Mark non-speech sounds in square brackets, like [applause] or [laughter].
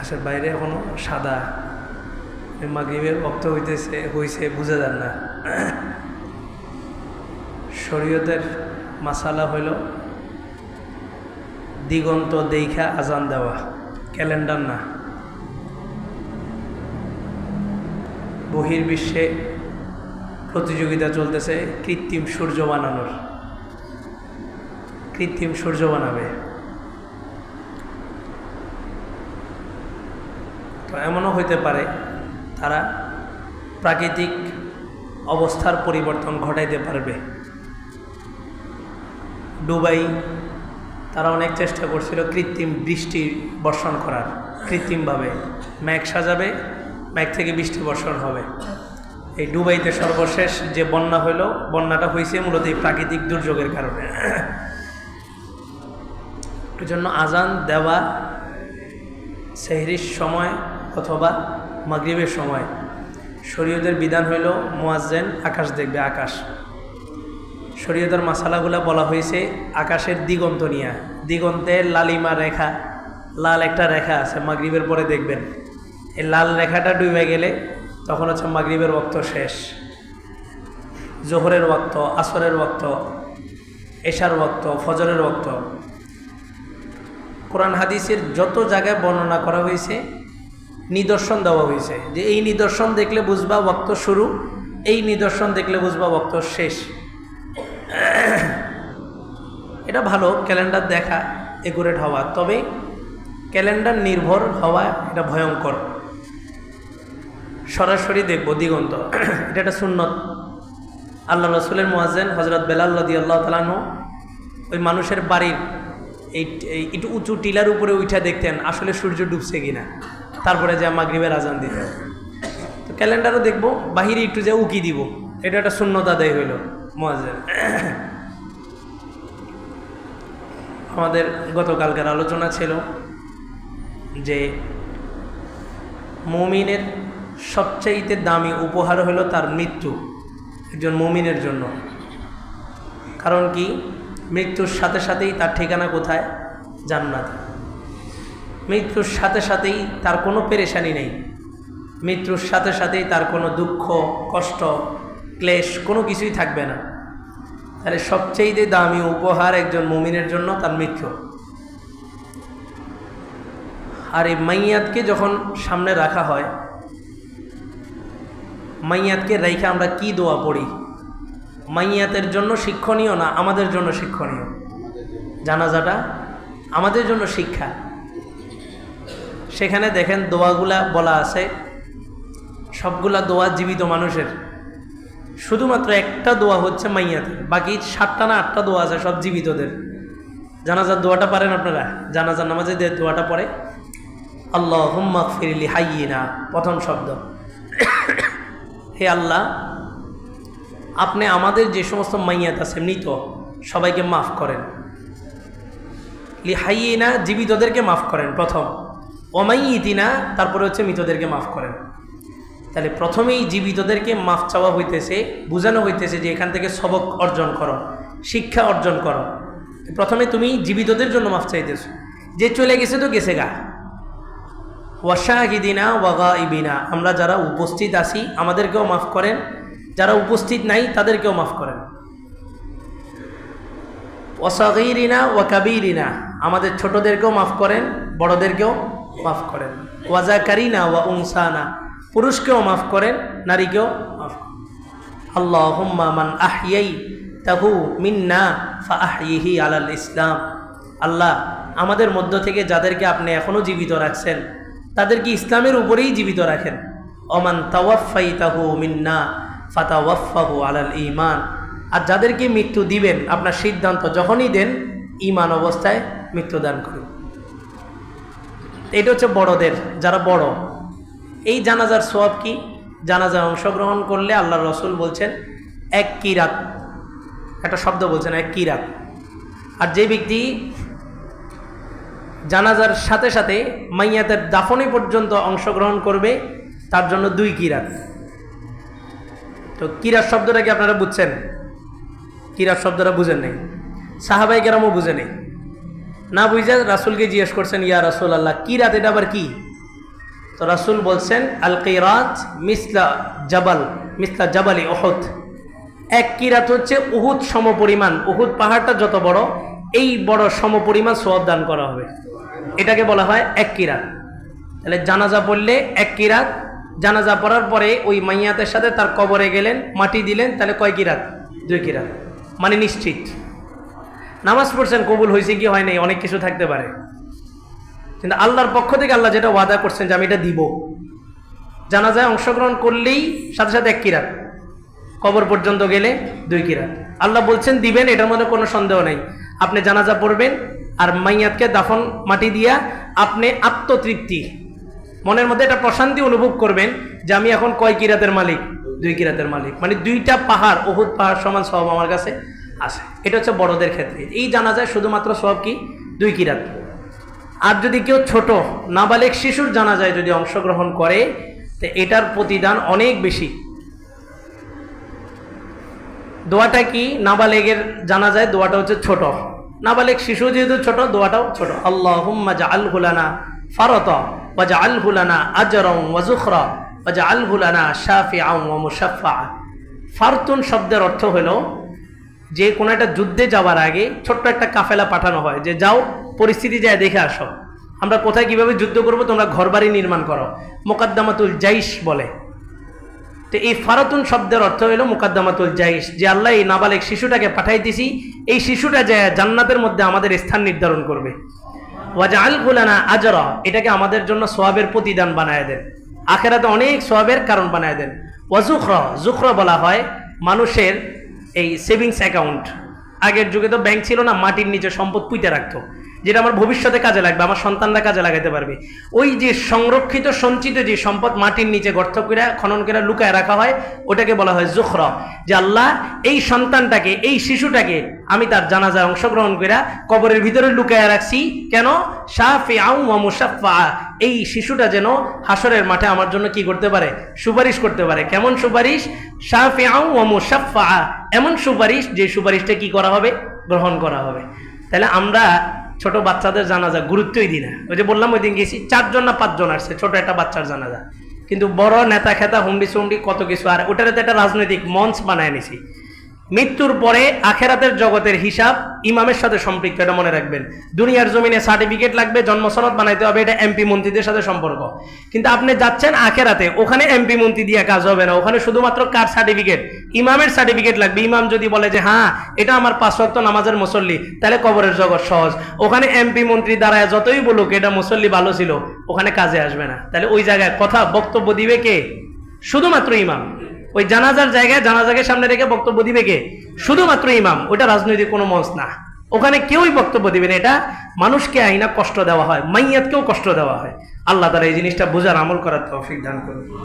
আচ্ছা বাইরে এখনও সাদা। এই মাগরিবের রক্ত হইতেছে, হইছে, বোঝা যান না। শরীয়তের মাসালা হইল দিগন্ত দেখা আজান দেওয়া, ক্যালেন্ডার না। বহির্বিশ্বে প্রতিযোগিতা চলতেছে, কৃত্রিম সূর্য বানানোর। কৃত্রিম সূর্য বানাবে। তো এমনও হইতে পারে, তারা প্রাকৃতিক অবস্থার পরিবর্তন ঘটাইতে পারবে। দুবাই, তারা অনেক চেষ্টা করছিল কৃত্রিম বৃষ্টি বর্ষণ করার। কৃত্রিমভাবে ম্যাঘ সাজাবে, ম্যাঘ থেকে বৃষ্টি বর্ষণ হবে। এই দুবাইতে সর্বশেষ যে বন্যা হইল, বন্যাটা হয়েছে মূলত এই প্রাকৃতিক দুর্যোগের কারণে। জন্য আজান দেওয়া সেহরির সময় অথবা মাগরিবের সময়। শরীয়দের বিধান হইল মোয়াজ্জেন, আকাশ দেখবে আকাশ। শরীয়তের মাসালাগুলো বলা হয়েছে আকাশের দিগন্ত নিয়ে। দিগন্তে লালিমা রেখা, লাল একটা রেখা আছে, মাগরিবের পরে দেখবেন। এই লাল রেখাটা ডুবে গেলে তখন হচ্ছে মাগরিবের ওক্ত শেষ। জোহরের ওক্ত আসরের ওক্ত এশার ওক্ত ফজরের ওক্ত কোরআন হাদিসের যত জায়গায় বর্ণনা করা হয়েছে, নিদর্শন দেওয়া হয়েছে। যে এই নিদর্শন দেখলে বুঝবা বক্ত শুরু, এই নিদর্শন দেখলে বুঝবা বক্ত শেষ। এটা ভালো, ক্যালেন্ডার দেখা একুরেট হওয়া। তবে ক্যালেন্ডার নির্ভর হওয়া এটা ভয়ঙ্কর। সরাসরি দেখব দিগন্ত। এটা একটা সুন্নত। আল্লাহ রসুলের মোয়াজেন হজরত বেলাল্লাদি আল্লাহ তালানো ওই মানুষের বাড়ির এই একটু উঁচু টিলার উপরে উঠে দেখতেন, আসলে সূর্য ডুবছে কিনা। তারপরে যে মাগরিবের আজান দিতেন তো ক্যালেন্ডারও দেখব, বাহিরে একটু যে উকি দিব। এটা একটা শূন্যতা আদায় হইল মোয়াজেন আমাদের গতকালকার আলোচনা ছিল যে, মমিনের সবচাইতে দামি উপহার হলো তার মৃত্যু, একজন মমিনের জন্য। কারণ কি? মৃত্যুর সাথে সাথেই তার ঠিকানা কোথায়? জান্নাত। মৃত্যুর সাথে সাথেই তার কোনো পেরেশানি নেই। মৃত্যুর সাথে সাথেই তার কোনো দুঃখ, কষ্ট, ক্লেশ, কোনো কিছুই থাকবে না। তাহলে সবচেয়ে দামি উপহার একজন মুমিনের জন্য তার মৃত্যু। আর এই মাইয়াতকে যখন সামনে রাখা হয়, মাইয়াতকে রেখে আমরা কি দোয়া পড়ি? মাইয়াতের জন্য শিক্ষণীয় না আমাদের জন্য শিক্ষণীয়? জানাজাটা আমাদের জন্য শিক্ষা। সেখানে দেখেন দোয়াগুলা বলা আছে, সবগুলা দোয়া জীবিত মানুষের। শুধুমাত্র একটা দোয়া হচ্ছে মাইয়াতের, বাকি সাতটা না আটটা দোয়া আছে সব জীবিতদের। জানাজার দোয়াটা পারেন আপনারা? জানাজার নামাজে যে দোয়াটা পড়ে আল্লাহ হুম্মা ফিরলি হাইয়িনা প্রথম শব্দ। [coughs] হে আল্লাহ আপনি আমাদের যে সমস্ত মাইয়াত আছে, মৃত, সবাইকে মাফ করেন। লি হাইয়িনা জীবিতদেরকে মাফ করেন প্রথম। অমাইতিনা তারপরে হচ্ছে মৃতদেরকে মাফ করেন। তাহলে প্রথমেই জীবিতদেরকে মাফ চাওয়া হইতেছে, বোঝানো হইতেছে যে এখান থেকে সবক অর্জন করো, শিক্ষা অর্জন করো। প্রথমে তুমি জীবিতদের জন্য মাফ চাইতেছো। যে চলে গেছে তো গেছে গা। ওয়াশাহিদিনা ওয়াগা ইবিনা আমরা যারা উপস্থিত আছি, আমাদেরকেও মাফ করেন। যারা উপস্থিত নাই, তাদেরকেও মাফ করেন। ওয়াসাগিরিনা ওয়া কাবিরিনা আমাদের ছোটদেরকেও মাফ করেন, বড়দেরকেও মাফ করেন। ওয়াজাকারিনা ওয়া উংসানা পুরুষকেও মাফ করেন, নারীকেও মাফ করেন। আল্লাহ হুম্মা মান আহিয়াই তাহু মিন্না ফা আহিহি আলাল ইসলাম। আল্লাহ আমাদের মধ্য থেকে যাদেরকে আপনি এখনও জীবিত রাখছেন, তাদেরকে ইসলামের উপরেই জীবিত রাখেন। অমান তাওয়াফাই তাহু মিন্না ফাতাওয়াফাহু আলাল ইমান আর যাদেরকে মৃত্যু দিবেন, আপনার সিদ্ধান্ত যখনই দেন ইমান অবস্থায় মৃত্যুদান করুন। এটা হচ্ছে বড়দের, যারা বড়। এই জানাজার সোয়াব কি? জানাজায় অংশগ্রহণ করলে আল্লাহ রসুল বলছেন, এক কিরাত একটা শব্দ বলছেন, এক কিরাত আর যে ব্যক্তি জানাজার সাথে সাথে মাইয়াতের দাফনে পর্যন্ত অংশগ্রহণ করবে, তার জন্য দুই কিরাত তো কিরাত শব্দটা কি আপনারা বুঝছেন? কিরাত শব্দটা বুঝেন নেই। সাহাবাই কেরামও বুঝে নেই। না বুঝে রাসুলকে জিজ্ঞেস করছেন, ইয়া রাসুল আল্লাহ কি রাত এটা আবার কি? তো রাসুল বলছেন, আল কিরাত মিসলা জাবাল, মিসলা জাবালি ওহদ এক কিরাত হচ্ছে উহুদ সমপরিমাণ। উহুদ পাহাড়টা যত বড়, এই বড় সমপরিমাণ সোয়াব দান করা হবে। এটাকে বলা হয় এক কিরাত। তাহলে জানাজা পড়লে এক কিরাত জানাজা পড়ার পরে ওই মাইয়াতের সাথে তার কবরে গেলেন, মাটি দিলেন, তাহলে কয় কিরাত? দুই কিরাত। মানে নিশ্চিত। নামাজ পড়ছেন, কবুল হয়েছে কি হয় নাই, অনেক কিছু থাকতে পারে। কিন্তু আল্লাহর পক্ষ থেকে আল্লাহ যেটা ওয়াদা করছেন যে আমি এটা দিব। জানাজায় অংশগ্রহণ করলেই সাথে সাথে এক কিরাত। কবর পর্যন্ত গেলে দুই কিরাত। আল্লাহ বলছেন, দিবেন, এটার মধ্যে কোনো সন্দেহ নেই। আপনি জানাজা পড়বেন, আর মাইয়াতকে দাফন মাটি দিয়া আপনি আত্মতৃপ্তি মনের মধ্যে একটা প্রশান্তি অনুভব করবেন যে আমি এখন কয় কিরাতের মালিক? দুই কিরাতের মালিক। মানে দুইটা পাহাড় ওহুদ পাহাড় সমান সব আমার কাছে আছে। এটা হচ্ছে বড়দের ক্ষেত্রে। এই জানা যায় শুধুমাত্র সব কি? দুই কিরাত। আর যদি কেউ ছোট, নাবালেক শিশুর জানা যায় যদি অংশগ্রহণ করে, তো এটার প্রতিদান অনেক বেশি। দোয়াটা কি? নাবালেগের জানা যায় দোয়াটা হচ্ছে ছোট। নাবালেক শিশু যেহেতু ছোট, দোয়াটাও ছোট। আল্লাহ হুম্মা আল হুলানা ফারত। ওয়াজা আল হুলানা আজরং ওয়াজুখরা ওয়াজা আল হুলানা শাফি আউ মুসাফা ফারতুন শব্দের অর্থ হলো যে কোনো একটা যুদ্ধে যাওয়ার আগে ছোট্ট একটা কাফেলা পাঠানো হয় যে, যাও, পরিস্থিতি যায়, দেখে আসো। আমরা কোথায় কীভাবে যুদ্ধ করব? তোমরা ঘরবাড়ি নির্মাণ করো। মোকাদ্দামাতুল জাইশ বলে। তো এই ফারাতুন শব্দের অর্থ হলো মুকাদ্দামাতুল জাইশ, যে আল্লাহ এই নাবালেক শিশুটাকে পাঠাইতেছি, এই শিশুটা যে জান্নাতের মধ্যে আমাদের স্থান নির্ধারণ করবে। ওয়াজা আল আজরা, এটাকে আমাদের জন্য সোয়াবের প্রতিদান বানায় দেন। আখেরাতে অনেক সোয়াবের কারণ বানায় দেন। ওয়াজুখর জুখর বলা হয় মানুষের এই সেভিংস অ্যাকাউন্ট। আগের যুগে তো ব্যাংক ছিল না, মাটির নিচে সম্পদ পুঁতে রাখতো। যেটা আমার ভবিষ্যতে কাজে লাগবে, আমার সন্তানরা কাজে লাগাতে পারবে। ওই যে সংরক্ষিত, সঞ্চিত যে সম্পদ মাটির নিচে গর্ত করে, খনন করে লুকায় রাখা হয়, ওটাকে বলা হয় জুখরা। যে আল্লাহ এই সন্তানটাকে, এই শিশুটাকে আমি তার জানাজায় অংশগ্রহণ করে কবরের ভিতরে লুকায় রাখছি। কেন? শাফি আউ মুসাফা এই শিশুটা যেন হাসরের মাঠে আমার জন্য কি করতে পারে? সুপারিশ করতে পারে। কেমন সুপারিশ? শাফি আউ মুসাফা এমন সুপারিশ যে সুপারিশটা কি করা হবে? গ্রহণ করা হবে। তাহলে আমরা ছোট বাচ্চাদের জানাজা গুরুত্বই দিই না। ওই যে বললাম ওই দিন গেছি, চারজন না পাঁচজন আসছে, ছোট একটা বাচ্চার জানাজা। কিন্তু বড় নেতা খেতা হুন্ডি সুন্ডি কত কিছু, আর ওটারে তো একটা রাজনৈতিক মঞ্চ বানায় নিছি মৃত্যুর পরে আখেরাতের জগতের হিসাব ইমামের সাথে সম্পৃক্ত, এটা মনে রাখবেন। দুনিয়ার জমিনে সার্টিফিকেট লাগবে, জন্মসনদ বানাইতে হবে, এটা এমপি মন্ত্রীদের সাথে সম্পর্ক। কিন্তু আপনি যাচ্ছেন আখেরাতে, ওখানে এমপি মন্ত্রী দিয়ে কাজ হবে না, ওখানে শুধুমাত্র কার সার্টিফিকেট? ইমামের সার্টিফিকেট লাগবে। ইমাম যদি বলে যে হ্যাঁ এটা আমার পাঁচ নামাজের মুসল্লি, তাহলে কবরের জগৎ সহজ। ওখানে এমপি মন্ত্রী দাঁড়ায়, যতই বলুক, এটা মুসল্লি ভালো ছিল, ওখানে কাজে আসবে না। তাহলে ওই জায়গায় কথা, বক্তব্য দিবে কে? শুধুমাত্র ইমাম। ওই জানাজার জায়গায় জানাজাকে সামনে রেখে বক্তব্য দিবে কে? শুধুমাত্র ইমাম। ওটা রাজনৈতিক কোনো মঞ্চ না। ওখানে কেউই বক্তব্য দিবে না। এটা মানুষকে আইনা কষ্ট দেওয়া হয়, মাইয়াতকেও কষ্ট দেওয়া হয়। আল্লাহ তারা এই জিনিসটা বোঝার আমল করার তৌফিক দান করুন।